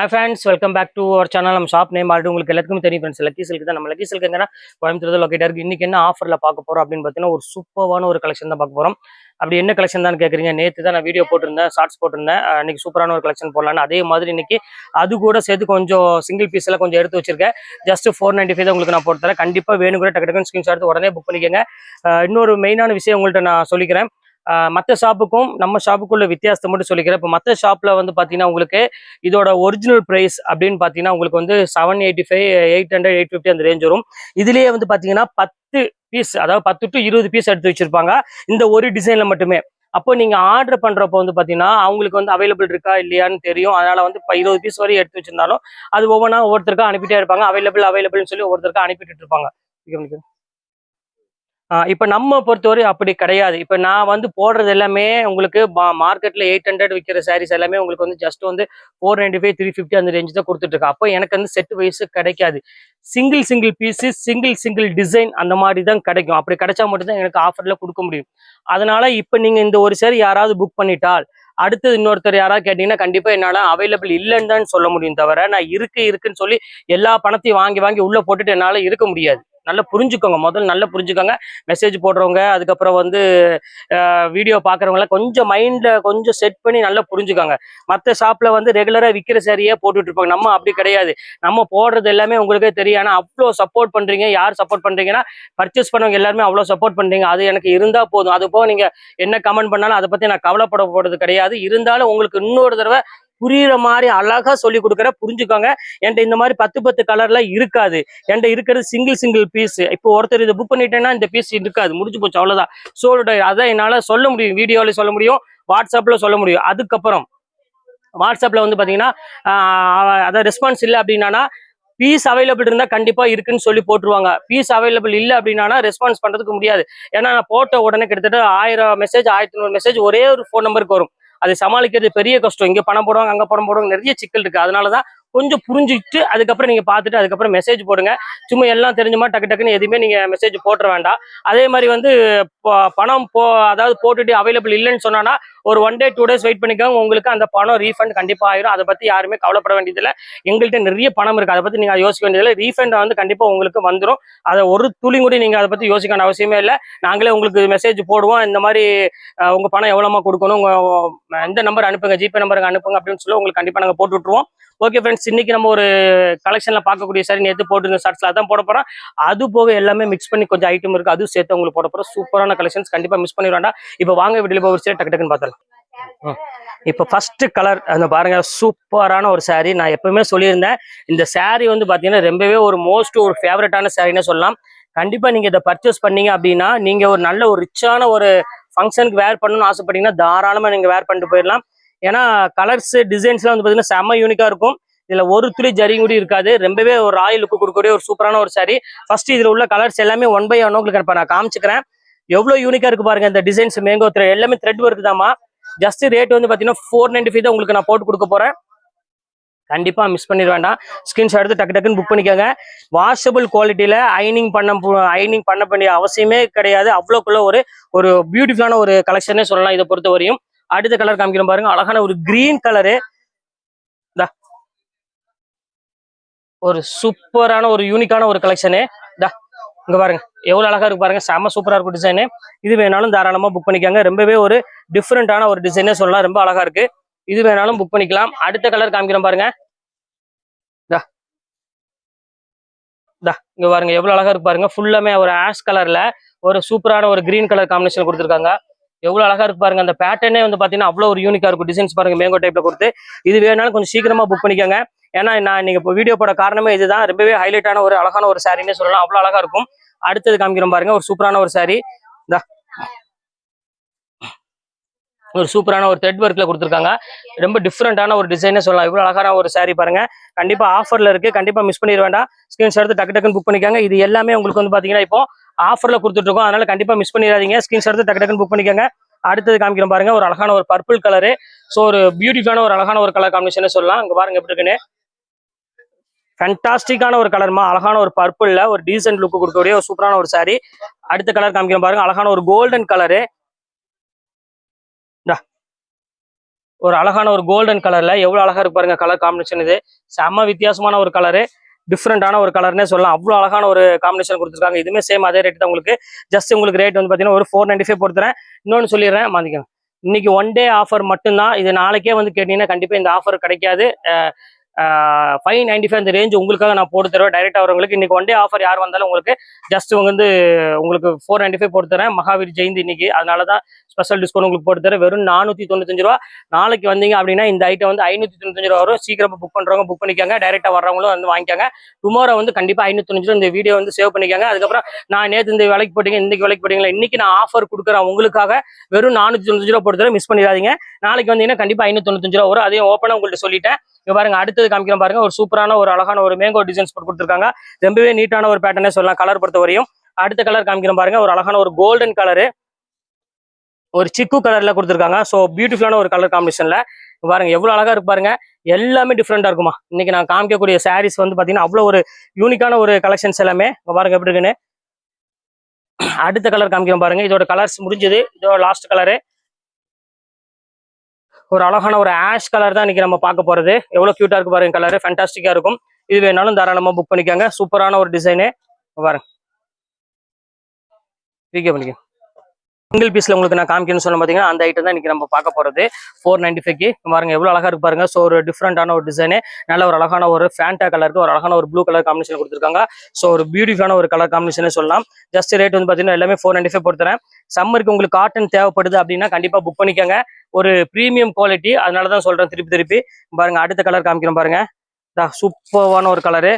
Hi friends welcome back to our channel நம்ம shop name already உங்களுக்கு எல்லாத்துக்கும் தெரியும் ஃப்ரெண்ட்ஸ் லக்கி சில்க்கு தான். நம்ம லக்கி சில்க் எங்கன்னா கோயம்புத்தூர் லொக்கேட்டாக இருக்குது இன்னைக்கு என்ன ஆஃபரில் பார்க்க போகிறோம் அப்படின்னு பார்த்தீங்கன்னா ஒரு சூப்பரான ஒரு கலெக்ஷன் தான் பார்க்க போகிறோம் அப்படி என்ன கலெக்ஷன் தான் கேட்குறீங்க நேற்று தான் நான் வீடியோ போட்டிருந்தேன் ஷார்ட்ஸ் போட்டிருந்தேன். அஹ் இன்னைக்கு சூப்பரான ஒரு கலெக்ஷன் போடலான்னு அதே மாதிரி இன்னைக்கு அது கூட சேர்த்து கொஞ்சம் சிங்கிள் பீஸில் கொஞ்சம் எடுத்து வச்சிருக்கேன். ஜஸ்ட் ஃபோர் நைன்டி ஃபைவ் தான் உங்களுக்கு நான் போட்டு தரேன். கண்டிப்பாக வேணும் கூட டக்கு டக்குன்னு ஸ்கிரீன்ஷாட் எடுத்து உடனே புக் பண்ணிக்கோங்க. இன்னொரு மெயினான விஷயம் உங்கள்கிட்ட நான் சொல்லிக்கிறேன். மற்ற ஷாப்புக்கும் நம்ம ஷாப்புக்குள்ள வித்தியாசத்தை மட்டும் சொல்லிக்கிறேன். இப்போ மற்ற ஷாப்பில் வந்து பார்த்தீங்கன்னா உங்களுக்கு இதோட ஒரிஜினல் ப்ரைஸ் அப்படின்னு பார்த்தீங்கன்னா உங்களுக்கு வந்து seven eighty five eight hundred eight fifty அந்த ரேஞ்ச் வரும். இதுலேயே வந்து பார்த்தீங்கன்னா பத்து பீஸ் அதாவது பத்து டு இருபது பீஸ் எடுத்து வச்சிருப்பாங்க. இந்த ஒரு டிசைன்ல மட்டுமே. அப்போ நீங்க ஆர்டர் பண்றப்போ வந்து பாத்தீங்கன்னா அவங்களுக்கு வந்து அவைலபிள் இருக்கா இல்லையான்னு தெரியும். அதனால வந்து இப்போ இருபது பீஸ் வரை எடுத்து வச்சிருந்தாலும் அது ஒவ்வொன்றா ஒவ்வொருத்தருக்கும் அனுப்பிட்டே இருப்பாங்க. அவைலபிள் அவைலபிள்னு சொல்லி ஒவ்வொருத்தருக்கும் அனுப்பிட்டு இருப்பாங்க. இப்போ நம்ம பொறுத்தவரை அப்படி கிடையாது. இப்போ நான் வந்து போடுறது எல்லாமே உங்களுக்கு மார்க்கெட்ல எயிட் ஹண்ட்ரட் விற்கிற சாரீஸ் எல்லாமே உங்களுக்கு வந்து ஜஸ்ட் வந்து four ninety five three fifty அந்த ரேஞ்ச் தான் கொடுத்துட்டு இருக்கேன். அப்போ எனக்கு வந்து செட் வைஸ் கிடைக்காது. Single single piece single single design அந்த மாதிரி தான் கிடைக்கும். அப்படி கிடைச்சா மட்டும்தான் எனக்கு ஆஃபர்ல கொடுக்க முடியும். அதனால இப்போ நீங்க இந்த ஒரு சாரி யாராவது புக் பண்ணிட்டால் அடுத்தது இன்னொருத்தர் யாராவது கேட்டீங்கன்னா கண்டிப்பா என்னால அவைலபிள் இல்லைன்னு தான் சொல்ல முடியும் தவிர நான் இருக்கு இருக்குன்னு சொல்லி எல்லா பணத்தையும் வாங்கி வாங்கி உள்ள போட்டுட்டு என்னால இருக்க முடியாது. நல்லா புரிஞ்சுக்கோங்க. முதல்ல நல்லா புரிஞ்சுக்கோங்க. மெசேஜ் போடுறவங்க அதுக்கப்புறம் வந்து வீடியோ பார்க்குறவங்களாம் கொஞ்சம் மைண்டில் கொஞ்சம் செட் பண்ணி நல்லா புரிஞ்சுக்கோங்க. மற்ற ஷாப்பில் வந்து ரெகுலராக விற்கிற சரியே போட்டுட்டு இருப்பாங்க நம்ம அப்படி கிடையாது. நம்ம போடுறது எல்லாமே உங்களுக்கே தெரியும். ஆனால் அவ்வளோ சப்போர்ட் பண்ணுறீங்க யார் சப்போர்ட் பண்ணுறீங்கன்னா பர்ச்சேஸ் பண்ணவங்க எல்லாருமே அவ்வளோ சப்போர்ட் பண்ணுறீங்க அது எனக்கு இருந்தால் போதும். அது போக நீங்கள் என்ன கமெண்ட் பண்ணாலும் அதை பற்றி நான் கவலைப்பட போகிறது கிடையாது. இருந்தாலும் உங்களுக்கு இன்னொரு தடவை புரியுற மாதிரி அழகா சொல்லி கொடுக்குற புரிஞ்சுக்கோங்க. என்கிட்ட இந்த மாதிரி பத்து பத்து கலர்லாம் இருக்காது. என்கிட்ட இருக்கிறது சிங்கிள் சிங்கிள் பீஸ் இப்போ ஒருத்தர் இதை புக் பண்ணிட்டேன்னா இந்த பீஸ் இருக்காது. முடிஞ்சு போச்சு அவ்வளவுதான். சோல்டு அதான் என்னால சொல்ல முடியும். வீடியோல சொல்ல முடியும் வாட்ஸ்அப்ல சொல்ல முடியும். அதுக்கப்புறம் வாட்ஸ்அப்ல வந்து பாத்தீங்கன்னா ஆஹ் அதான் ரெஸ்பான்ஸ் இல்லை அப்படின்னா பீஸ் அவைலபிள் இருந்தால் கண்டிப்பாக இருக்குன்னு சொல்லி போட்டுருவாங்க. பீஸ் அவைலபிள் இல்லை அப்படின்னா ரெஸ்பான்ஸ் பண்ணுறதுக்கு முடியாது. ஏன்னா நான் போட்ட உடனே கிட்டத்தட்ட ஆயிரம் மெசேஜ் ஆயிரத்தி நூறு மெசேஜ் ஒரே ஒரு ஃபோன் நம்பருக்கு வரும். அதை சமாளிக்கிறது பெரிய கஷ்டம். இங்க பணம் போடுவாங்க அங்க பணம் போடுவாங்க நிறைய சிக்கல் இருக்கு. அதனாலதான் கொஞ்சம் புரிஞ்சுட்டு அதுக்கப்புறம் நீங்க பார்த்துட்டு அதுக்கப்புறம் மெசேஜ் போடுங்க. சும்மா எல்லாம் தெரிஞ்சுமா டக்கு டக்குன்னு எதுவுமே நீங்க மெசேஜ் போட்டுற வேண்டாம். அதே மாதிரி வந்து பணம் போ அதாவது போட்டுட்டு அவைலபிள் இல்லைன்னு சொன்னானா ஒரு one day two days wait பண்ணிக்கோங்க. உங்களுக்கு அந்த பணம் ரீஃபண்ட் கண்டிப்பாக ஆயிரும். அதை பற்றி யாருமே கவலைப்பட வேண்டியதில்லை. எங்கள்கிட்ட நிறைய பணம் இருக்குது அதை பற்றி நீங்கள் யோசிக்க வேண்டியதில்லை. ரீஃபண்ட் வந்து கண்டிப்பாக உங்களுக்கு வந்துடும் அதை ஒரு துளி கூட நீங்கள் அதை பற்றி யோசிக்க அவசியமே இல்லை. நாங்களே உங்களுக்கு மெசேஜ் போடுவோம். இந்த மாதிரி உங்கள் பணம் எவ்வளோமா கொடுக்கணும். உங்கள் எந்த நம்பர் அனுப்புங்க. ஜிபே நம்பருக்கு அனுப்புங்க அப்படின்னு சொல்லி உங்களுக்கு கண்டிப்பாக நாங்கள் போட்டு விட்ருவோம் ஓகே ஃப்ரெண்ட்ஸ் இன்னைக்கு நம்ம ஒரு கலெக்ஷனில் பார்க்கக்கூடிய சரி நேற்று போட்டுருங்க ஷார்ட்ஸில் அதான் போட போகிறோம் அது போக எல்லாமே மிக்ஸ் பண்ணி கொஞ்சம் ஐட்டம் இருக்குது அதுவும் சேர்த்து உங்களுக்கு போட போகிறோம் சூப்பரான கலெக்ஷன்ஸ் கண்டிப்பாக மிஸ் பண்ணிடுவாண்டா இப்போ வாங்க வீட்டில் போய் சரி டக்கு டக்குன்னு பார்த்தலாம் இப்போ ஃபர்ஸ்ட் கலர் அந்த பாருங்க சூப்பரான ஒரு saree. நான் எப்பவுமே சொல்லியிருந்தேன் இந்த saree வந்து பாத்தீங்கன்னா ரொம்பவே ஒரு மோஸ்ட் ஒரு ஃபேவரட்டான சாரின்னு சொல்லலாம். கண்டிப்பா நீங்க இதை பர்ச்சேஸ் பண்ணீங்க அப்படின்னா நீங்க ஒரு நல்ல ஒரு ரிச்சான ஒரு ஃபங்க்ஷனுக்கு வேர் பண்ணணும்னு ஆசைப்பட்டீங்கன்னா தாராளமா நீங்க வேர் பண்ணிட்டு போயிடலாம். ஏன்னா கலர்ஸ் டிசைன்ஸ்லாம் வந்து பாத்தீங்கன்னா செம்ம யூனிக்கா இருக்கும். இதுல ஒரு துளி ஜரி கூட இருக்காது. ரொம்பவே ஒரு ராயல் லுக்கு கொடுக்கக்கூடிய ஒரு சூப்பரான ஒரு சாரி ஃபர்ஸ்ட் இதுல உள்ள கலர்ஸ் எல்லாமே ஒன் பை ஒன் உங்களுக்கு நான் காமிச்சுக்கிறேன். எவ்வளோ யூனிக்கா இருக்கு பாருங்க இந்த டிசைன்ஸ் மேங்கோ எல்லாமே த்ரெட் ஒர்க் தாம்மா. ஜஸ்ட் ரேட் வந்து பாத்தீங்கன்னா ஃபோர் நைன்டி ஃபைவ் தான் உங்களுக்கு நான் போட்டு கொடுக்க போறேன். கண்டிப்பா மிஸ் பண்ணிட வேண்டாம். ஸ்கிரீன்ஷாட் எடுத்து டக்கு டக்குன்னு புக் பண்ணிக்கோங்க. வாஷபிள் குவாலிட்டியில ஐனிங் பண்ண ஐனிங் பண்ண வேண்டிய அவசியமே கிடையாது. அவ்வளோக்குள்ள ஒரு ஒரு பியூட்டிஃபுல்லான ஒரு கலெக்ஷனே சொல்லலாம் இதை பொறுத்த வரையும். அடுத்த கலர் காமிக்கிறோம் பாருங்க. அழகான ஒரு கிரீன் கலரு ஒரு சூப்பரான ஒரு யூனிக்கான ஒரு கலெக்ஷனு இங்க பாருங்க. எவ்வளவு அழகா இருக்கு பாருங்க. செம்ம சூப்பரா இருக்கும் டிசைனு இது வேணாலும் தாராளமா புக் பண்ணிக்கோங்க. ரொம்பவே ஒரு டிஃப்ரெண்டான ஒரு டிசைனே சொல்லலாம். ரொம்ப அழகா இருக்கு. இது வேணாலும் புக் பண்ணிக்கலாம். அடுத்த கலர் காமிக்கிறோம் பாருங்க. இங்க பாருங்க. எவ்வளவு அழகா இருக்கு பாருங்க. ஃபுல்லாமே ஒரு ஆஷ் கலர்ல ஒரு சூப்பரான ஒரு கிரீன் கலர் காம்பினேஷன் கொடுத்துருக்காங்க. எவ்வளவு அழகா இருக்கு பாருங்க. அந்த பேட்டர்னே வந்து பாத்தீங்கன்னா அவ்வளவு ஒரு யூனிக்கா இருக்கும். டிசைன்ஸ் பாருங்க. மேங்கோ டைப்ல கொடுத்து. இது வேணாலும் கொஞ்சம் சீக்கிரமா புக் பண்ணிக்கோங்க. ஏன்னா நான் நீங்க இப்போ வீடியோ போட காரணமே இதுதான். ரொம்பவே ஹைலைட்டான ஒரு அழகான ஒரு சாரின்னு சொல்லலாம். அவ்வளவு அழகா இருக்கும். அடுத்தது காமிக்கிறோம் பாருங்க. ஒரு சூப்பரான ஒரு சாரி இந்த. ஒரு சூப்பரான ஒரு த்ரெட் ஒர்க்ல கொடுத்துருக்காங்க. ரொம்ப டிஃப்ரெண்டான ஒரு டிசைனே சொல்லலாம். இவ்வளவு அழகான ஒரு சாரீ பாருங்க. கண்டிப்பா ஆஃபர்ல இருக்கு. கண்டிப்பா மிஸ் பண்ணிட வேண்டாம். ஸ்கிரீன்ஷாட் எடுத்து டக்கு டக்குன்னு புக் பண்ணிக்காங்க. இது எல்லாமே உங்களுக்கு வந்து பாத்தீங்கன்னா இப்போ ஆஃபர்ல கொடுத்துட்டு இருக்கோம் அதனால கண்டிப்பா மிஸ் பண்ணிடாதீங்க. ஸ்கிரீன்ஷாட் எடுத்து டக்கு டக்குன்னு புக் பண்ணிக்கோங்க. அடுத்தது காமிக்கிறோம் பாருங்க. ஒரு அழகான ஒரு பர்பிள் கலரு ஸோ ஒரு பியூட்டிஃபுல்லான ஒரு அழகான ஒரு கலர் காம்பினேஷனே சொல்லலாம். அங்க பாருங்க எப்படி இருக்குன்னு. ஃபேண்டாஸ்டிக்கான ஒரு கலர்மா அழகான ஒரு பர்பிள்ல ஒரு டீசென்ட் லுக்கு கொடுக்கக்கூடிய ஒரு சூப்பரான ஒரு சாரி அடுத்த கலர் காமிக்கிறோம் பாருங்க அழகான ஒரு கோல்டன் கலரு ஒரு அழகான ஒரு கோல்டன் கலர்ல எவ்வளவு அழகா இருக்கு பாருங்க கலர் காம்பினேஷன் இது. செம்ம வித்தியாசமான ஒரு கலரு டிஃப்ரெண்டான ஒரு கலர்னே சொல்லலாம். அவ்வளோ அழகான ஒரு காம்பினேஷன் கொடுத்துருக்காங்க. இதுவுமே சேம் அதே ரேட் தான் உங்களுக்கு. ஜஸ்ட் உங்களுக்கு ரேட் வந்து பார்த்தீங்கன்னா ஒரு ஃபோர் நைன்டி ஃபைவ் பொறுத்துறேன் இன்னொன்று சொல்லிடுறேன் மாத்திக்கோங்க. இன்னைக்கு ஒன் டே ஆஃபர் மட்டும்தான். இது நாளைக்கே வந்து கேட்டீங்கன்னா கண்டிப்பாக இந்த ஆஃபர் கிடைக்காது. ஃபைவ் நைன்டி ஃபைவ் அந்த ரேஞ்ச் உங்களுக்காக நான் போட்டு தருவேன். டைரெக்டாக வரவங்களுக்கு இன்றைக்கி ஒன் டே ஆஃபர் யார் வந்தாலும் உங்களுக்கு ஜஸ்ட் வந்து உங்களுக்கு ஃபோர் நைன்டி ஃபைவ் போட்டு தரேன். மகாவீர் ஜெயந்தி இன்னைக்கு. அதனால தான் ஸ்பெஷல் டிஸ்கவுண்ட் உங்களுக்கு போட்டு தரேன். வெறும் நானூற்றி தொண்ணூத்தஞ்சு ரூபா. நாளைக்கு வந்தீங்க அப்படின்னா இந்த ஐட்டம் வந்து ஐநூற்றி தொண்ணூத்தஞ்சு ரூபா வரும். சீக்கிரம் புக் பண்ணுறவங்க புக் பண்ணிக்காங்க. டைரெக்டாக வர்றவங்களும் வந்து வாங்கிக்காங்க. டுமாரோ வந்து கண்டிப்பாக ஐநூற்றி ரூபா இந்த வீடியோ வந்து சேவ் பண்ணிக்காங்க. அதுக்கப்புறம் நான் நேற்று இந்த விலைக்கு போட்டீங்க இன்னைக்கு விலைக்கு போட்டீங்களா? இன்னைக்கு நான் ஆஃபர் கொடுக்குறேன் உங்களுக்காக வெறும் நானூற்றி தொண்ணூத்தஞ்சு ரூபா போட்டு தரேன். மிஸ் பண்ணிடாதீங்க. நாளைக்கு வந்தீங்கன்னா கண்டிப்பாக ஐநூற்றி தொண்ணூத்தஞ்சு ரூபா வரும். அதையும் ஓப்பனாக உங்கள்கிட்ட சொல்லிட்டேன். இங்க பாருங்க அடுத்தது காமிக்கிறோம் பாருங்க. ஒரு சூப்பரான ஒரு அழகான ஒரு மேங்கோ டிசைன்ஸ் போட்டு கொடுத்துருக்காங்க. ரொம்பவே நீட்டான ஒரு பேட்டர்னே சொல்லலாம் கலர் பொறுத்த வரையும். அடுத்த கலர் காமிக்கிறோம் பாருங்க. ஒரு அழகான ஒரு கோல்டன் கலரு ஒரு சிக்கு கலர்ல கொடுத்துருக்காங்க. ஸோ பியூட்டிஃபுல்லான ஒரு கலர் காம்பினேஷன்ல பாருங்க எவ்வளவு அழகா இருக்கு பாருங்க. எல்லாமே டிஃப்ரெண்டா இருக்குமா. இன்னைக்கு நான் காமிக்கக்கூடிய சாரீஸ் வந்து பாத்தீங்கன்னா அவ்வளவு ஒரு யூனிக்கான ஒரு கலெக்ஷன்ஸ் எல்லாமே. பாருங்க எப்படி இருக்குன்னு. அடுத்த கலர் காமிக்கிறோம் பாருங்க. இதோட கலர்ஸ் முடிஞ்சது. இதோட லாஸ்ட் கலரு ஒரு அழகான ஒரு ஆஷ் கலர் தான் இன்னைக்கு நம்ம பார்க்க போறது. எவ்வளோ க்யூட்டாக இருக்கு பாருங்க கலரு ஃபேண்டாஸ்டிக்கா இருக்கும். இது வேணாலும் தாராளமா புக் பண்ணிக்கோங்க. சூப்பரான ஒரு டிசைனு பாருங்க. ரீகே பண்ணிக்க சிங்கிள் பீஸ்ல உங்களுக்கு நான் காமிக்கணும்னு சொன்ன பாத்தீங்கன்னா அந்த ஐட்டம் தான் இன்னைக்கு நம்ம பார்க்க போறது. ஃபோர் நைன்டி ஃபைவ்க்கு பாருங்க எவ்வளவு அழகா இருக்கு பாருங்க. ஸோ ஒரு டிஃப்ரெண்டான ஒரு டிசைனு நல்ல ஒரு அழகான ஒரு ஃபேண்டா கலருக்கு ஒரு அழகான ஒரு ப்ளூ கலர் காம்பினேஷன் கொடுத்துருக்காங்க. ஸோ ஒரு பியூட்டிஃபுல்லான ஒரு கலர் காம்பினேஷன் சொல்லலாம். ஜஸ்ட் ரேட் வந்து பாத்தீங்கன்னா எல்லாமே ஃபோர் நைன்டி ஃபைவ் பொறுத்துறேன் சம்மருக்கு உங்களுக்கு காட்டன் தேவைப்படுது அப்படின்னா கண்டிப்பா புக் பண்ணிக்கோங்க. ஒரு ப்ரீமியம் குவாலிட்டி அதனால தான் சொல்றேன் திருப்பி திருப்பி. பாருங்க அடுத்த கலர் காமிக்கிறேன் பாருங்க. சூப்பரான ஒரு கலரு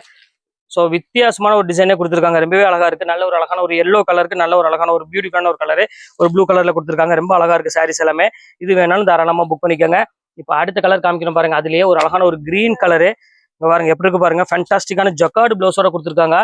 ஸோ வித்தியாசமான ஒரு டிசைனே கொடுத்துருக்காங்க. ரொம்பவே அழகா இருக்கு. நல்ல ஒரு அழகான ஒரு எல்லோ கலருக்கு நல்ல ஒரு அழகான ஒரு பியூட்டிஃபுல்லான ஒரு கலரு ஒரு ப்ளூ கலர்ல கொடுத்துருக்காங்க. ரொம்ப அழகா இருக்கு சாரீஸ் எல்லாமே. இது வேணாலும் தாராளமா புக் பண்ணிக்கோங்க. இப்போ அடுத்த கலர் காமிக்கணும் பாருங்க. அதுலயே ஒரு அழகான ஒரு கிரீன் கலரு பாருங்க எப்படி இருக்கு பாருங்க. ஃபேண்டாஸ்டிக்கான ஜக்கார்டு பிளவுஸோட கொடுத்துருக்காங்க.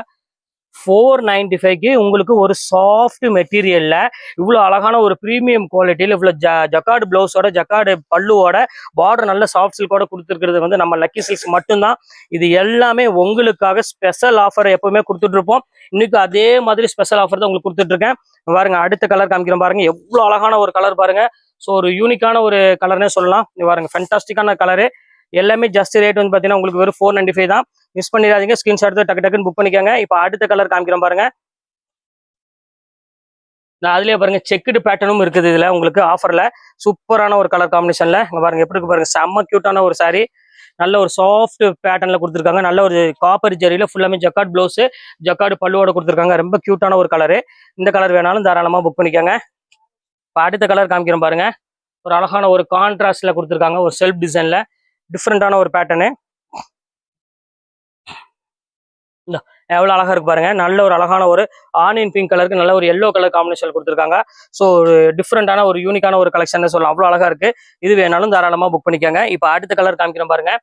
ஃபோர் நைன்டி ஃபைவ்க்கு உங்களுக்கு ஒரு சாஃப்ட் மெட்டீரியலில் இவ்வளோ அழகான ஒரு ப்ரீமியம் குவாலிட்டியில் இவ்வளோ ஜ ஜக்கார்டு ப்ளவுஸோட ஜக்கார்டு பல்லுவோட பார்டர் நல்ல சாஃப்ட் சில்கோட கொடுத்துருக்கிறது வந்து நம்ம லக்கி சில்க்ஸ் மட்டும்தான். இது எல்லாமே உங்களுக்காக ஸ்பெஷல் ஆஃபர் எப்பவுமே கொடுத்துட்ருப்போம் இன்னைக்கு அதே மாதிரி ஸ்பெஷல் ஆஃபர் தான் உங்களுக்கு கொடுத்துட்ருக்கேன் பாருங்க அடுத்த கலர் காமிக்கிறேன் பாருங்க. எவ்வளோ அழகான ஒரு கலர் பாருங்க. ஸோ ஒரு யூனிக்கான ஒரு கலர்னே சொல்லலாம். பாருங்க ஃபென்டாஸ்டிக்கான கலரு எல்லாமே ஜஸ்ட் ரேட் வந்து பார்த்தீங்கன்னா உங்களுக்கு வெறும் ஃபோர் நைன்டி ஃபைவ் தான். மிஸ் பண்ணிடாதீங்க. ஸ்கிரீன்ஷாட் எடுத்து டக்கு டக்குன்னு புக் பண்ணிக்கோங்க. இப்போ அடுத்த கலர் காமிக்கிறோம் பாருங்க. நான் அதுலேயே பாருங்க செக்குடு பேட்டர்னும் இருக்குது இதில் உங்களுக்கு ஆஃபரில் சூப்பரான ஒரு கலர் காம்பினேஷன்ல இங்கே பாருங்க எப்படி இருக்கு பாருங்க. செம்ம க்யூட்டான ஒரு saree. நல்ல ஒரு சாஃப்ட் பேட்டர்ன்ல கொடுத்துருக்காங்க. நல்ல ஒரு காப்பர் ஜெரியில ஃபுல்லாமே ஜக்காட் ப்ளவுஸு ஜக்காடு பல்லுவோட கொடுத்துருக்காங்க. ரொம்ப க்யூட்டான ஒரு கலரு இந்த கலர் வேணாலும் தாராளமாக புக் பண்ணிக்கோங்க. இப்போ அடுத்த கலர் காமிக்கிறோம் பாருங்க. ஒரு அழகான ஒரு கான்ட்ராஸ்ட்ல கொடுத்துருக்காங்க. ஒரு செல்ஃப் டிசைன்ல டிஃப்ரெண்ட்டான ஒரு பேட்டர்னு எவ்வளோ அழகா இருக்கு பாருங்க. நல்ல ஒரு அழகான ஒரு ஆனியன் பிங்க் கலருக்கு நல்ல ஒரு எல்லோ கலர் காம்பினேஷன் கொடுத்துருக்காங்க. ஸோ ஒரு டிஃப்ரெண்டான ஒரு யூனிக்கான ஒரு கலெக்ஷன் சொல்லலாம். அவ்வளோ அழகா இருக்கு. இது வேணாலும் தாராளமா புக் பண்ணிக்கோங்க. இப்போ அடுத்த கலர் காமிக்கிறேன் பாருங்க.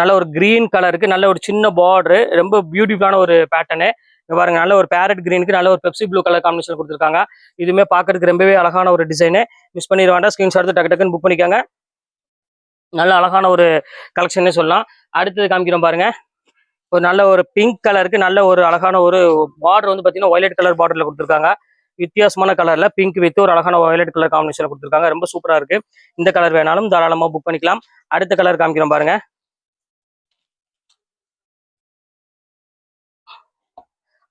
நல்ல ஒரு கிரீன் கலருக்கு நல்ல ஒரு சின்ன பார்டரு ரொம்ப பியூட்டிஃபுல்லான ஒரு பேட்டர்னு பாருங்க நல்ல ஒரு பேரட் கிரீனுக்கு நல்ல ஒரு பெப்சி ப்ளூ கலர் காம்பினேஷன் கொடுத்துருக்காங்க. இதுவுமே பார்க்கறதுக்கு ரொம்பவே அழகான ஒரு டிசைனு மிஸ் பண்ணிட வேண்டாம் ஸ்கிரீன்ஷாட் எடுத்து டக்கு டக்குன்னு புக் பண்ணிக்கோங்க. நல்ல அழகான ஒரு கலெக்ஷன் சொல்லலாம். அடுத்தது காமிக்கிறோம் பாருங்க. ஒரு நல்ல ஒரு பிங்க் கலருக்கு நல்ல ஒரு அழகான ஒரு பார்டர் வந்து பார்த்தீங்கன்னா ஒயலட் கலர் பார்டர்ல கொடுத்துருக்காங்க. வித்தியாசமான கலர்ல பிங்க் வித் ஒரு அழகான வயலட் கலர் காம்பினேஷன் கொடுத்துருக்காங்க. ரொம்ப சூப்பரா இருக்கு. இந்த கலர் வேணாலும் தாராளமா புக் பண்ணிக்கலாம். அடுத்த கலர் காமிக்கிறோம் பாருங்க.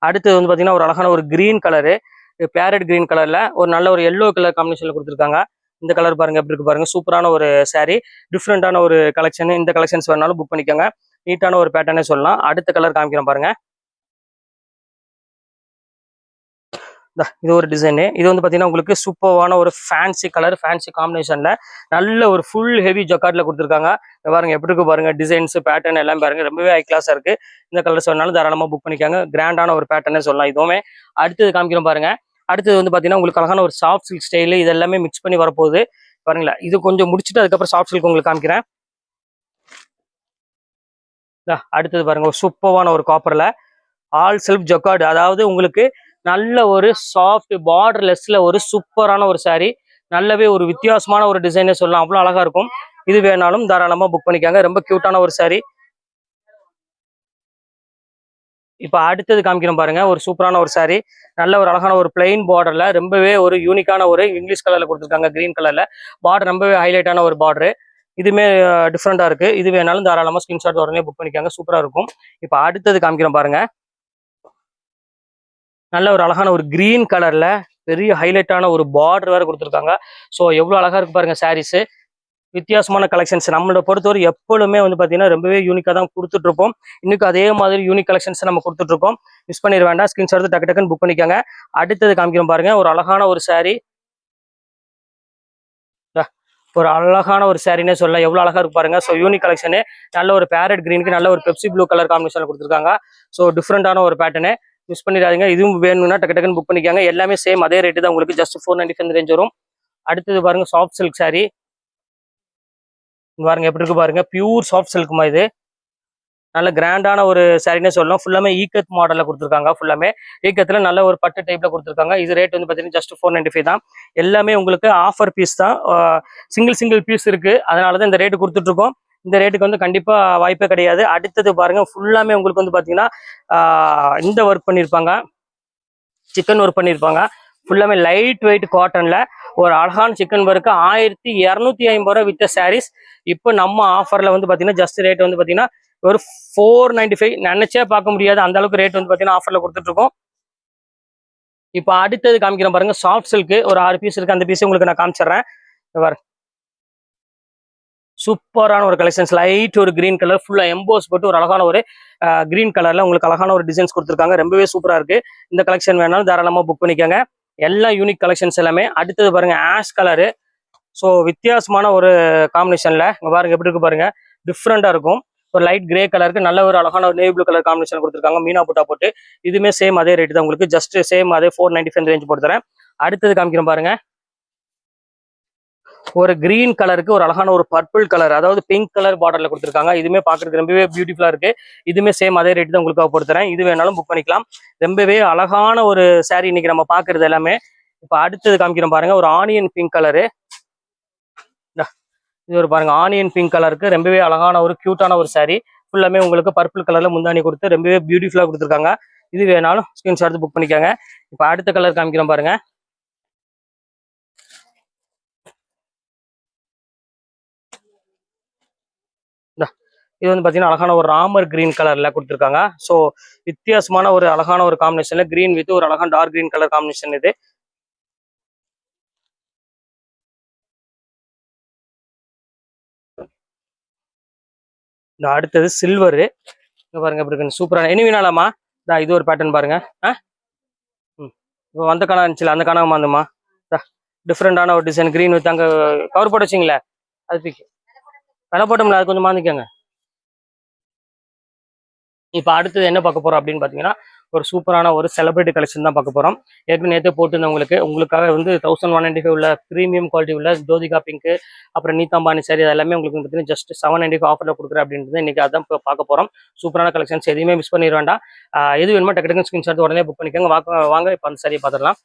அடுத்தது வந்து பாத்தீங்கன்னா ஒரு அழகான ஒரு கிரீன் கலரு பேரட் கிரீன் கலர்ல ஒரு நல்ல ஒரு எல்லோ கலர் காம்பினேஷனில் கொடுத்துருக்காங்க. இந்த கலர் பாருங்க எப்படி இருக்கு பாருங்க. சூப்பரான ஒரு சேரீ டிஃப்ரெண்டான ஒரு கலெக்ஷன் இந்த கலெக்ஷன்ஸ் வேணாலும் புக் பண்ணிக்கோங்க. நீட்டான ஒரு பேட்டர்னே சொல்லலாம். அடுத்த கலர் காமிக்கிறேன் பாருங்க. இது ஒரு டிசைனு இது வந்து பார்த்தீங்கன்னா உங்களுக்கு சூப்பரான ஒரு ஃபேன்சி கலர் ஃபேன்சி காம்பினேஷனில் நல்ல ஒரு ஃபுல் ஹெவி ஜக்கார்ட்ல கொடுத்துருக்காங்க. பாருங்கள் பாருங்க எப்படி இருக்கு பாருங்க டிசைன்ஸ் பேட்டர்ன் எல்லாம் பாருங்க. ரொம்பவே ஹை கிளாஸாக இருக்கு. இந்த கலர் சொன்னாலும் தாராளமாக புக் பண்ணிக்காங்க. கிராண்டான ஒரு பேட்டர்னே சொல்லலாம். இதுவுமே அடுத்தது காமிக்கிறோம் பாருங்க. அடுத்தது வந்து பார்த்தீங்கன்னா உங்களுக்கு அழகான ஒரு சாஃப்ட் சில்க் ஸ்டைலு இது எல்லாமே மிக்ஸ் பண்ணி வரப்போகுது. பாருங்களா இது கொஞ்சம் முடிச்சுட்டு அதுக்கப்புறம் சாஃப்ட் சில்க் உங்களுக்கு காமிக்கிறேன். அடுத்தது பாருங்க ஒரு சூப்பரான ஒரு காப்பரில் ஆல் செல்ஃப் ஜொக்கார்டு அதாவது உங்களுக்கு நல்ல ஒரு சாஃப்ட் பார்டர்லெஸ்ல ஒரு சூப்பரான ஒரு saree. நல்லாவே ஒரு வித்தியாசமான ஒரு டிசைனே சொல்லலாம். அவ்வளோ அழகா இருக்கும். இது வேணாலும் தாராளமா புக் பண்ணிக்காங்க. ரொம்ப கியூட்டான ஒரு saree. இப்போ அடுத்தது காமிக்கிறோம் பாருங்க. ஒரு சூப்பரான ஒரு saree. நல்ல ஒரு அழகான ஒரு பிளெயின் பார்டர்ல ரொம்பவே ஒரு யூனிக்கான ஒரு இங்கிலீஷ் கலர்ல கொடுத்துருக்காங்க. கிரீன் கலர்ல பார்டர் ரொம்பவே ஹைலைட்டான ஒரு பார்டரு இதுவுமே டிஃப்ரெண்டா இருக்கு. இது வேணாலும் தாராளமா ஸ்கிரீன்ஷாட் உடனே புக் பண்ணிக்காங்க. சூப்பரா இருக்கும். இப்போ அடுத்தது காமிக்கிறோம் பாருங்க. நல்ல ஒரு அழகான ஒரு கிரீன் கலர்ல பெரிய ஹைலைட்டான ஒரு பார்டர் வேற கொடுத்துருக்காங்க. ஸோ எவ்வளோ அழகா இருக்கு பாருங்க சாரீஸ் வித்தியாசமான கலெக்ஷன்ஸ் நம்மளோட பொறுத்தவரை எப்பொழுதுமே வந்து பார்த்தீங்கன்னா ரொம்பவே யூனிக்காக தான் கொடுத்துட்டு இருப்போம் இன்னைக்கு அதே மாதிரி யூனிக் கலெக்ஷன்ஸ் நம்ம கொடுத்துட்டு இருக்கோம் மிஸ் பண்ணிட வேண்டாம். ஸ்கிரீன்ஷாட் எடுத்து டக்கு டக்குன்னு புக் பண்ணிக்கோங்க. அடுத்தது காமிக்கிறோம் பாருங்க. ஒரு அழகான ஒரு saree. ஒரு அழகான ஒரு சாரினே சொல்லலாம். எவ்வளோ அழகா இருக்கு பாருங்க. ஸோ யூனிக் கலெக்ஷனு நல்ல ஒரு பேரட் கிரீனுக்கு நல்ல ஒரு பெப்சி ப்ளூ கலர் காம்பினேஷன் கொடுத்துருக்காங்க. ஸோ டிஃப்ரெண்டான ஒரு பேட்டர்னு மிஸ் பண்ணிடாதீங்க. இதுவும் வேணும்னா டக்கு டக்குன்னு புக் பண்ணிக்காங்க. எல்லாமே சேம் அதே ரேட்டு தான் உங்களுக்கு. Just four ninety five range வரும். அடுத்தது பாருங்க சாஃப்ட் சில்க் saree. பாருங்க எப்படி இருக்கு பாருங்க. பியூர் சாஃப்ட் சில்க்குமா இது. நல்ல கிராண்டான ஒரு சாரினே சொல்லலாம். ஃபுல்லாமே ஈக்கத் மாடலில் கொடுத்துருக்காங்க. ஃபுல்லாமே ஈக்கத்துல நல்ல ஒரு பட்டு டைப்ல கொடுத்துருக்காங்க. இது ரேட் வந்து பார்த்தீங்கன்னா ஜஸ்ட் ஃபோர் நைன்டி தான். எல்லாமே உங்களுக்கு ஆஃபர் பீஸ் தான். சிங்கிள் சிங்கிள் பீஸ் இருக்கு. அதனால தான் இந்த ரேட்டு கொடுத்துட்ருக்கோம் இந்த ரேட்டுக்கு வந்து கண்டிப்பா வாய்ப்பே கிடையாது. அடுத்தது பாருங்க ஃபுல்லாமே உங்களுக்கு வந்து பாத்தீங்கன்னா இந்த ஒர்க் பண்ணியிருப்பாங்க சிக்கன் ஒர்க் பண்ணியிருப்பாங்க ஃபுல்லாமே லைட் வெயிட் காட்டன்ல ஒரு அழகான சிக்கன் ஒர்க்கு ஆயிரத்தி இரநூத்தி ஐம்பது ரூபா வித்த சாரீஸ் இப்போ நம்ம ஆஃபர்ல வந்து பாத்தீங்கன்னா ஜஸ்ட் ரேட் வந்து பாத்தீங்கன்னா ஒரு ஃபோர் நைன்டி ஃபைவ் நினைச்சே பார்க்க முடியாது. அந்த அளவுக்கு ரேட் வந்து பாத்தீங்கன்னா ஆஃபர்ல கொடுத்துட்ருக்கோம் இப்போ அடுத்தது காமிக்கிறேன் பாருங்க சாஃப்ட் சில்க்கு ஒரு ஆறு பீஸ் இருக்கு. அந்த பீஸ் உங்களுக்கு நான் காமிச்சிடுறேன். பாருங்க. சூப்பரான ஒரு கலெக்ஷன்ஸ் லைட் ஒரு கிரீன் கலர் ஃபுல்லா எம்போஸ் போட்டு ஒரு அழகான ஒரு கிரீன் கலர்ல உங்களுக்கு அழகான ஒரு டிசைன்ஸ் கொடுத்துருக்காங்க. ரொம்பவே சூப்பரா இருக்கு. இந்த கலெக்ஷன் வேணாலும் தாராளமா புக் பண்ணிக்கோங்க. எல்லா யூனிக் கலெக்ஷன்ஸ் எல்லாமே. அடுத்தது பாருங்க ஆஷ் கலரு ஸோ வித்தியாசமான ஒரு காம்பினேஷன்ல இங்கே பாருங்க எப்படி இருக்கு பாருங்க. டிஃப்ரெண்டா இருக்கும். ஒரு லைட் கிரே கலருக்கு நல்ல ஒரு அழகான ஒரு நேவி ப்ளூ கலர் காம்பினேஷன் கொடுத்துருக்காங்க. மீனா புட்டா போட்டு. இதுவுமே சேம் அதே ரேட்டு தான் உங்களுக்கு. ஜஸ்ட் சேம் அதே ஃபோர் நைன்டி ஃபைவ் ரேஞ்ச் போட்டு தரேன். அடுத்தது காமிக்கிறேன் பாருங்க. ஒரு கிரீன் கலருக்கு ஒரு அழகான ஒரு பர்பிள் கலர் அதாவது பிங்க் கலர் பார்டர்ல கொடுத்துருக்காங்க. இதுவுமே பாக்குறதுக்கு ரொம்பவே பியூட்டிஃபுல்லா இருக்கு. இதுவுமே சேம் அதே ரேட் தான் உங்களுக்கு போட்டுறேன் இது வேணாலும் புக் பண்ணிக்கலாம். ரொம்பவே அழகான ஒரு saree இன்னைக்கு நம்ம பாக்குறது எல்லாமே. இப்ப அடுத்தது காமிக்கிறோம் பாருங்க. ஒரு ஆனியன் பிங்க் கலரு இது ஒரு பாருங்க. ஆனியன் பிங்க் கலருக்கு ரொம்பவே அழகான ஒரு கியூட்டான ஒரு saree. ஃபுல்லாமே உங்களுக்கு பர்பிள் கலர்ல முந்தானி கொடுத்து ரொம்பவே பியூட்டிஃபுல்லா கொடுத்துருக்காங்க. இது வேணாலும் ஸ்கிரீன்ஷாட் புக் பண்ணிக்கோங்க. இப்போ அடுத்த கலர் காமிக்கிறோம் பாருங்க. இது வந்து பார்த்தீங்கன்னா அழகான ஒரு ராமர் கிரீன் கலர்ல கொடுத்துருக்காங்க. ஸோ வித்தியாசமான ஒரு அழகான ஒரு காம்பினேஷன்ல கிரீன் வித் ஒரு அழகான டார்க் கிரீன் கலர் காம்பினேஷன் இது. இந்த அடுத்தது சில்வரு பாருங்க இப்படி இருக்கு சூப்பரான எனி வேணாலாமா இதா இது ஒரு பேட்டர்ன் பாருங்க. ஆ? ம். இப்போ வந்த கணா இருந்துச்சுல அந்த கனவு வந்துமா டிஃப்ரெண்டான ஒரு டிசைன் கிரீன் வித் அங்கே கவர் போட்டு வச்சிங்களே? அது பிக்கு வில போட்டோம்ல அது கொஞ்சம் மாந்திக்கங்க. இப்போ அடுத்தது என்ன பார்க்க போறோம் அப்படின்னு பார்த்தீங்கன்னா ஒரு சூப்பரான ஒரு செலிபிரிட்டி கலெக்ஷன் தான் பார்க்க போறோம். ஏற்கனவே நேற்று போட்டிருந்தவங்களுக்கு உங்களுக்காக வந்து தௌசண்ட் ஒன் நைன்டி ஃபைவ் உள்ள ப்ரீமியம் குவாலிட்டி உள்ள ஜோதிகா பிங்க் அப்புறம் நீத்தாம்பானி சரி அது எல்லாமே உங்களுக்கு பார்த்தீங்கன்னா ஜஸ்ட் செவன் நைன்டி ஃபைவ் ஆஃபரில் கொடுக்குறேன் அப்படின்றது இன்னைக்கு அதான் இப்போ பார்க்க போறோம். சூப்பரான கலெக்ஷன்ஸ் எதுவுமே மிஸ் பண்ணிட வேண்டாம். எது வேணுமோ டக்கு டக்குன்னு ஸ்கிரீன்ஷாட் உடனே புக் பண்ணிக்கோங்க. வாங்க வாங்க இப்போ அந்த சரியை பார்த்துடலாம்.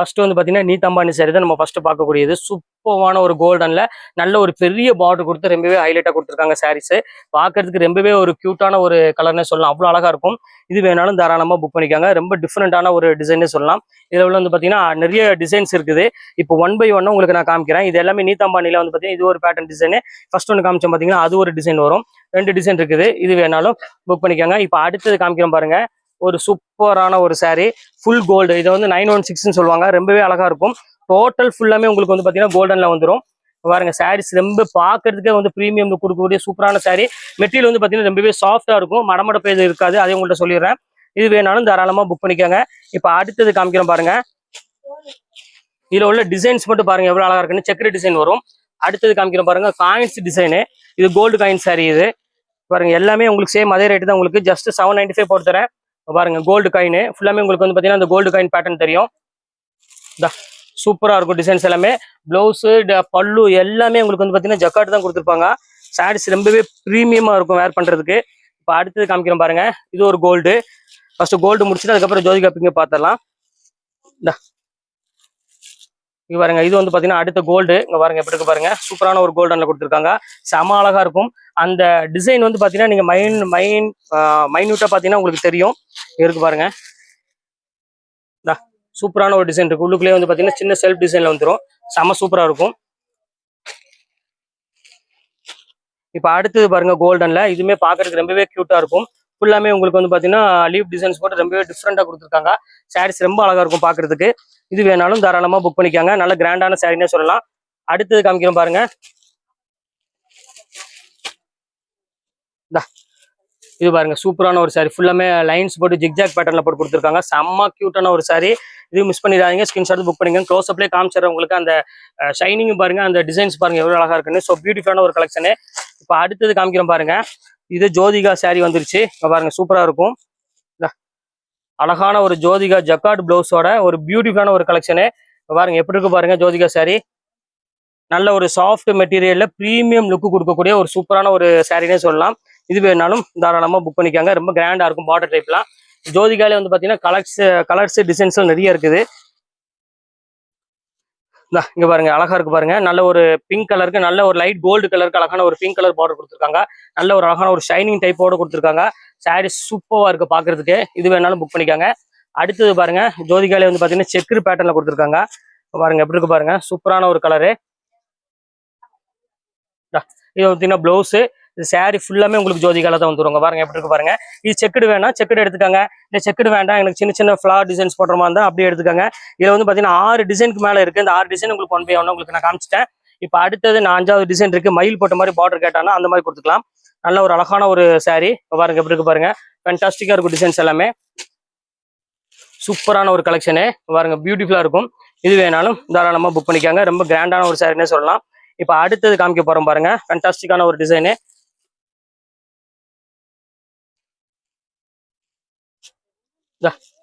ஃபர்ஸ்ட் வந்து பார்த்தீங்கன்னா நீத்தாம்பானி சாரி தான் நம்ம ஃபர்ஸ்ட் பார்க்கக்கூடியது. சூப்பரான ஒரு கோல்டன்ல நல்ல ஒரு பெரிய பார்டர் கொடுத்து ரொம்பவே ஹைலைட்டாக கொடுத்துருக்காங்க சாரீஸ் பார்க்கறதுக்கு ரொம்பவே ஒரு க்யூட்டான ஒரு கலர்னே சொல்லலாம். அவ்வளோ அழகா இருக்கும். இது வேணாலும் தாராளமாக புக் பண்ணிக்காங்க. ரொம்ப டிஃப்ரெண்டான ஒரு டிசைனே சொல்லலாம். இதில் உள்ள வந்து பார்த்தீங்கன்னா நிறைய டிசைன்ஸ் இருக்குது. இப்போ ஒன் பை ஒன்னு உங்களுக்கு நான் காமிக்கிறேன். இது எல்லாமே நீத்தாம்பானியில் வந்து பார்த்தீங்கன்னா இது ஒரு பேட்டர்ன் டிசைனு ஃபர்ஸ்ட் ஒன்று காமிச்சோம் பார்த்தீங்கன்னா அது ஒரு டிசைன் வரும். ரெண்டு டிசைன் இருக்குது. இது வேணாலும் புக் பண்ணிக்கோங்க. இப்போ அடுத்தது காமிக்கிறோம் பாருங்க. ஒரு சூப்பரான ஒரு சாரீ ஃபுல் கோல்டு இதை வந்து நைன் ஒன் சிக்ஸ்னு சொல்லுவாங்க. ரொம்பவே அழகா இருக்கும். டோட்டல் ஃபுல்லாமே உங்களுக்கு வந்து பார்த்தீங்கன்னா கோல்டன்ல வந்துடும் பாருங்க சாரீஸ் ரொம்ப பார்க்கறதுக்கே வந்து ப்ரீமியம் கொடுக்கக்கூடிய சூப்பரான சாரீ மெட்டீரியல் வந்து பார்த்தீங்கன்னா ரொம்பவே சாஃப்ட்டாக இருக்கும். மடமட இது இருக்காது. அதே உங்கள்கிட்ட சொல்லிடுறேன். இது வேணாலும் தாராளமாக புக் பண்ணிக்கோங்க. இப்போ அடுத்தது காமிக்கிறோம் பாருங்க. இதில் உள்ள டிசைன்ஸ் மட்டும் பாருங்க எவ்வளவு அழகா இருக்குன்னு. செக்கர் டிசைன் வரும். அடுத்தது காமிக்கிறோம் பாருங்க காயின்ஸ் டிசைனு இது கோல்டு காயின் சாரீ இது. பாருங்க எல்லாமே உங்களுக்கு சேம் அதே ரேட்டு தான். உங்களுக்கு ஜஸ்ட் செவன் நைன்டி ஃபைவ் போட்டு தரேன். பாருங்க கோல்டு காயின் ஃபுல்லாமே உங்களுக்கு வந்து பார்த்தீங்கன்னா அந்த கோல்டு காயின் பேட்டர்ன் தெரியும். சூப்பராக இருக்கும் டிசைன்ஸ் எல்லாமே. பிளவுஸு பல்லு எல்லாமே உங்களுக்கு வந்து பார்த்தீங்கன்னா ஜக்காட் தான் கொடுத்துருப்பாங்க. சாரீஸ் ரொம்பவே ப்ரீமியமாக இருக்கும் வேர் பண்ணுறதுக்கு இப்போ அடுத்தது காமிக்கிறோம் பாருங்க. இது ஒரு கோல்டு ஃபர்ஸ்ட் கோல்டு முடிச்சுட்டு அதுக்கப்புறம் ஜோதிகா பிங்க பார்த்துடலாம் இந்த இங்க பாருங்க இது வந்து பாத்தீங்கன்னா அடுத்த கோல்டு இங்க பாருங்க எப்படி இருக்கு பாருங்க. சூப்பரான ஒரு கோல்டன்ல கொடுத்துருக்காங்க. செம அழகா இருக்கும். அந்த டிசைன் வந்து பாத்தீங்கன்னா நீங்க மைன் மைன் மைன்யூட்டா பாத்தீங்கன்னா உங்களுக்கு தெரியும். இருக்கு பாருங்க. இந்தா, சூப்பரான ஒரு டிசைன் இருக்கு. உள்ளுக்குள்ளே வந்து பாத்தீங்கன்னா சின்ன செல்ஃப் டிசைன்ல வந்துரும். செம சூப்பரா இருக்கும். இப்போ அடுத்தது பாருங்க கோல்டன்ல இதுவுமே பார்க்கறதுக்கு ரொம்பவே கியூட்டா இருக்கும். ஃபுல்லாமே உங்களுக்கு வந்து பார்த்தீங்கன்னா லீவ் டிசைன்ஸ் போட்டு ரொம்பவே டிஃப்ரெண்டாக கொடுத்துருக்காங்க. சாரீஸ் ரொம்ப அழகா இருக்கும் பார்க்குறதுக்கு இது வேணாலும் தாராளமா புக் பண்ணிக்காங்க. நல்ல கிராண்டான சாரினே சொல்லலாம். அடுத்தது காமிக்கிறோம் பாருங்க. இது பாருங்க சூப்பரான ஒரு சாரி ஃபுல்லாமே லைன்ஸ் போட்டு ஜிக்ஜாக் பேட்டர்ல போட்டு கொடுத்துருக்காங்க. செம்ம கியூட்டான ஒரு சாரி இது மிஸ் பண்ணிடாதீங்க. ஸ்கிரீன்ஷாட் புக் பண்ணிக்கோங்க. க்ளோஸ் அப்லேயே உங்களுக்கு அந்த ஷைனிங் பாருங்க. அந்த டிசைன்ஸ் பாருங்க எவ்வளோ அழகா இருக்குன்னு. ஸோ பியூட்டிஃபுல்லான ஒரு கலெக்ஷனு இப்போ அடுத்தது காமிக்கிறோம் பாருங்க. இது ஜோதிகா saree வந்துருச்சு. பாருங்க சூப்பரா இருக்கும். அழகான ஒரு ஜோதிகா ஜக்காட் பிளவுஸோட ஒரு பியூட்டிஃபுல்லான ஒரு கலெக்ஷனு பாருங்க எப்படி இருக்கு பாருங்க ஜோதிகா saree. நல்ல ஒரு சாஃப்ட் மெட்டீரியல்ல ப்ரீமியம் லுக் கொடுக்கக்கூடிய ஒரு சூப்பரான ஒரு சாரினே சொல்லலாம். இது வேணாலும் தாராளமா புக் பண்ணிக்காங்க. ரொம்ப கிராண்டா இருக்கும் பார்டர் டைப்லாம் ஜோதிகாலே வந்து பாத்தீங்கன்னா கலர்ஸ் கலர்ஸ் டிசைன்ஸ் நிறைய இருக்குது. இங்க பாருங்க அழகா இருக்கு பாருங்க. நல்ல ஒரு பிங்க் கலருக்கு நல்ல ஒரு லைட் கோல்டு கலருக்கு அழகான ஒரு பிங்க் கலர் பார்டர் கொடுத்துருக்காங்க. நல்ல ஒரு அழகான ஒரு ஷைனிங் டைப்போட கொடுத்துருக்காங்க. சாரீ சூப்பராக இருக்கு பாக்குறதுக்கு. இது வேணாலும் புக் பண்ணிக்காங்க. அடுத்தது பாருங்க ஜோதிகாலே வந்து பாத்தீங்கன்னா செக்கர் பேட்டர்ல கொடுத்துருக்காங்க. பாருங்க எப்படி இருக்கு பாருங்க. சூப்பரான ஒரு கலரு இது பார்த்தீங்கன்னா பிளவுஸ் இது சாரி ஃபுல்லாமே உங்களுக்கு ஜோதிகால தான் வந்துடுவாங்க பாருங்க எப்படி இருக்கு பாருங்க. இது செக்குடு வேணாம். செக்குடு எடுத்துக்காங்க. இல்லை செக்குடு வேண்டாம். எனக்கு சின்ன சின்ன ஃபிளவர் டிசைன்ஸ் போடுற மாதிரி இருந்தால் அப்படியே எடுத்துக்காங்க. இதுல வந்து பாத்தீங்கன்னா ஆறு டிசைனுக்கு மேல இருக்கு. இந்த ஆறு டிசைன் உங்களுக்கு ஒன் பை ஒன் உங்களுக்கு நான் காமிச்சிட்டேன். இப்போ அடுத்தது நான் அஞ்சாவது டிசைன் இருக்கு. மயில் போட்ட மாதிரி பார்டர் கேட்டானா அந்த மாதிரி கொடுத்துக்கலாம். நல்ல ஒரு அழகான ஒரு சாரி பாருங்க எப்படி இருக்கு பாருங்க. ஃபேன்டாஸ்டிக்கா இருக்கும் டிசைன்ஸ் எல்லாமே. சூப்பரான ஒரு கலெக்ஷனு பாருங்க பியூட்டிஃபுல்லா இருக்கும். இது வேணாலும் தாராளமா புக் பண்ணிக்காங்க. ரொம்ப கிராண்டான ஒரு சாரினே சொல்லலாம். இப்போ அடுத்தது காமிக்க போறோம் பாருங்க. ஃபேன்டாஸ்டிக்கான ஒரு டிசைனு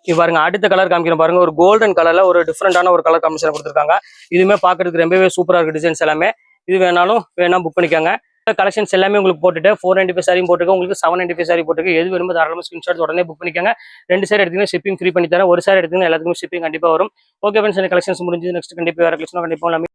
இது பாருங்க அடுத்த கலர் காமிக்கிறேன் பாருங்க. ஒரு கோல்டன் கலர்ல ஒரு டிஃப்ரெண்டான ஒரு கலர் காம்பினேஷன் கொடுத்துருக்காங்க. இதுவுமே பாக்குறதுக்கு ரொம்பவே சூப்பரா இருக்கு டிசைன்ஸ் எல்லாமே. இது வேணாலும் வேணா புக் பண்ணிக்கோங்க. கலெக்ஷன்ஸ் எல்லாமே உங்களுக்கு போட்டுட்டு ஃபோர் நைன்டி ஃபைவ் சாரியும் போட்டுருக்கு உங்களுக்கு செவன் நைன்டி ஃபைவ் சாரி போட்டுருக்கு எது வேணுமோ தாராளமாக ஸ்கிரீன்ஷாட் உடனே புக் பண்ணிக்கோங்க. ரெண்டு சார் எடுத்தீங்கன்னா ஷிப்பிங் ஃப்ரீ பண்ணி தரேன். ஒரு சார் எடுத்தீங்கன்னா எல்லாத்துக்கும் ஷிப்பிங் கண்டிப்பாக வரும். ஓகே ஃப்ரெண்ட்ஸ் கலெக்ஷன்ஸ் முடிஞ்சு நெக்ஸ்ட் கண்டிப்பாக வேறு கலெக்ஷன் கண்டிப்பாக